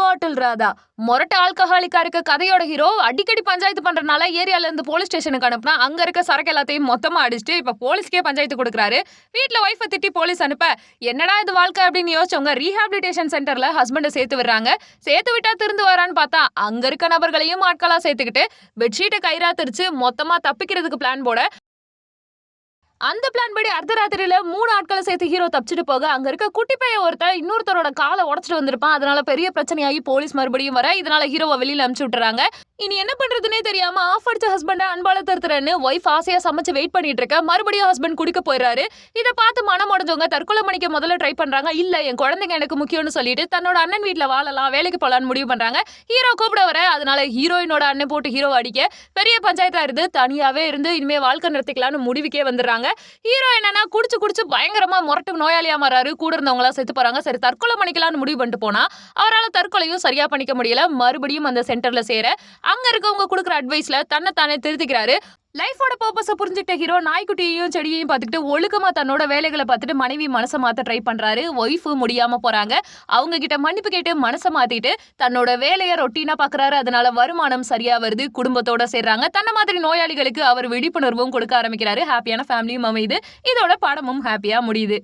பாட்டில் ராதா. மொரட்ட ஆல்கஹாலிக்கா இருக்க கதையோட ஹீரோ அடிக்கடி பஞ்சாயத்து பண்றதுனால ஏரியால இருந்து போலீஸ் ஸ்டேஷனுக்கு அனுப்புனா அங்க இருக்க சரக்கு எல்லாத்தையும் மொத்தமா அடிச்சுட்டு இப்ப போலீஸ்க்கே பஞ்சாயத்து கொடுக்குறாரு. வீட்டுல ஒய்ஃபை திட்டி போலீஸ் அனுப்ப என்னடா இது வாழ்க்கை? அப்படின்னு யோசிச்சவங்க ரீஹாபிலிட்டேஷன் சென்டர்ல ஹஸ்பண்டை சேர்த்து விடுறாங்க. சேர்த்து விட்டா திருந்து வரான்னு பார்த்தா அங்க இருக்க நபர்களையும் ஆட்களா சேர்த்துக்கிட்டு பெட்ஷீட்டை கயிறா திரிச்சு மொத்தமா தப்பிக்கிறதுக்கு பிளான் போட அந்த பிளான் படி அர்த்தராத்திரியில மூணு ஆட்களை சேர்த்து ஹீரோ தப்பிச்சுட்டு போக அங்க இருக்க குட்டி பையன் ஒருத்தர் இன்னொருத்தரோட காலை உடச்சிட்டு வந்திருப்பான். அதனால பெரிய பிரச்சனையாகி போலீஸ் மறுபடியும் வர இதனால ஹீரோவை வெளியில அனுப்பிச்சு விட்டுறாங்க. இனி என்ன பண்றதுனே தெரியாம ஆஃப் அடிச்ச ஹஸ்பண்ட அன்பால தருத்துறேன்னு ஒய்ஃப் ஆசையா சமைச்சு வெயிட் பண்ணிட்டு இருக்க. மறுபடியும் ஹஸ்பண்ட் குடிக்க போயிடுறாரு. இதை பார்த்து மனம் உடஞ்சவங்க தற்கொலை பண்ணிக்க முதல்ல ட்ரை பண்றாங்க. இல்ல என் குழந்தைங்க எனக்கு முக்கியம்னு சொல்லிட்டு தன்னோட அண்ணன் வீட்டுல வாழலாம் வேலைக்கு போலான்னு முடிவு பண்றாங்க. ஹீரோ கூப்பிட வர அதனால ஹீரோயினோட அண்ணன் போட்டு ஹீரோ அடிக்க. பெரிய பஞ்சாயத்தா இருந்து தனியாவே இருந்து இனிமே வாழ்க்கை நடத்திக்கலாம்னு முடிவுக்கே வந்துடுறாங்க. ஹீரோ என்னன்னா குடிச்சு குடிச்சு பயங்கரமா முரட்டு நோயாளியா மாறாரு. கூட இருந்தவங்களா செத்து போறாங்க. சரி தற்கொலை பண்ணிக்கலாம்னு முடிவு பண்ணிட்டு போனா அவரால் தற்கொலையும் சரியா பண்ணிக்க முடியல. மறுபடியும் அந்த சென்டர்ல சேர அங்க இருக்கவங்க கொடுக்குற அட்வைஸ்ல தன்னை தானே திருத்திக்கிறாரு. லைஃபோட பர்பஸை புரிஞ்சுக்கிட்ட ஹீரோ நாய்க்குட்டியையும் செடியையும் பார்த்துக்கிட்டு ஒழுக்கமா தன்னோட வேலைகளை பார்த்துட்டு மனைவி மனசை மாத்த ட்ரை பண்றாரு. ஒய்ஃபு முடியாம போறாங்க. அவங்க கிட்ட மன்னிப்பு கேட்டு மனசை மாத்திட்டு தன்னோட வேலையை ரொட்டீனா பாக்குறாரு. அதனால வருமானம் சரியா வருது. குடும்பத்தோட சேர்றாங்க. தன்ன மாதிரி நோயாளிகளுக்கு அவர் விழிப்புணர்வும் கொடுக்க ஆரம்பிக்கிறாரு. ஹாப்பியான ஃபேமிலியும் அமையுது. இதோட பாடமும் ஹாப்பியா முடியுது.